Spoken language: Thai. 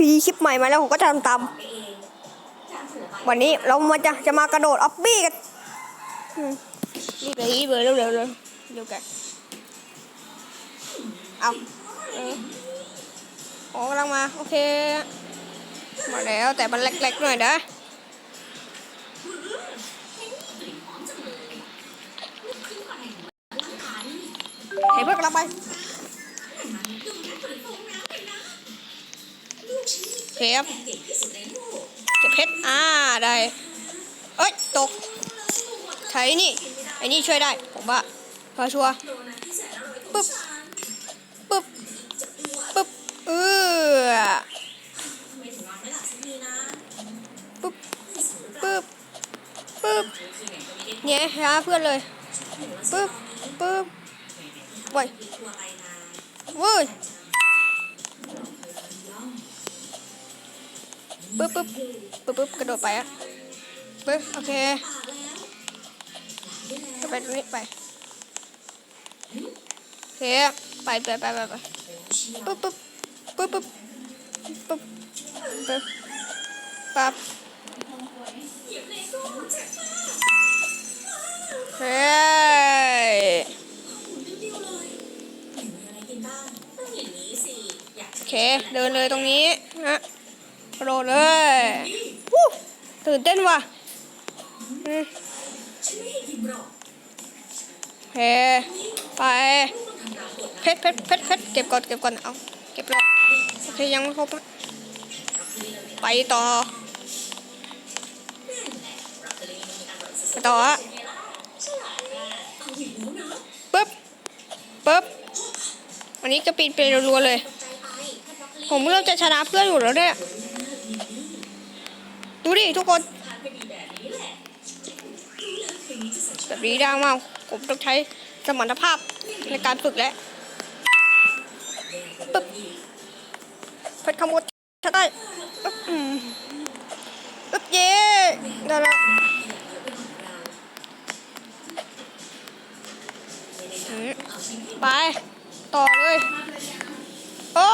พีคลิปใหม่มาแล้วผมก็จะทำตามวันนี้เรามาจะจะมากระโดดออฟบี้กันอืมรีบเลยรีบเลยเร็วเร็วเร็วเร็วกันเอาเออโอ้กำลังมาโอเค มาแล้วแต่มันเล็กๆหน่อยนะเห็นเพื่อนกำลังไปโอ เคครับเก็บเพชรอ่าได้เอ้ยตกใช้นี่ไอ้นี่ช่วยได้ผมว่าพอชัวปึ๊บปึ๊บปึ๊บเออปึ๊บปึ๊บปึ๊บเนี่ยหาเพื่อนเลยปึ๊บปึ๊บไว้เว้ย ปึ๊บปึ๊บปึ๊บปึ๊บกระโดดไปอะปึ๊บโอเคก็ไปตรงนี้ไปโอเคไปไปไปไปไปปึ๊บปึ๊บปึ๊บปึ๊บปึ๊บปึ๊บปั๊บเฮ้ยโอเค เดินเลยตรงนี้ฮะ โดดเลยวู้ตื่นเต้นว่ะอืมโอเคไปเพชรเพชรเพชรเพชรเก็บก่อนเก็บก่อนเอาเก็บแล้วโอเคยังไม่ครบอะไปต่อไปต่ออะปึ๊บปึ๊บอันนี้ก็ปีนเป็นรัวๆเลย ผมเริ่มจะชนะเพื่อนอยู่แล้วเนี่ย ดูดิทุกคนแบบนี้ได้มากผมต้องใช้สมรรถภาพในการฝึกแล้วปึ๊บเพชรขโมยชะได้ปึ๊บเย้ได้แล้วไป ต่อเลย โอ้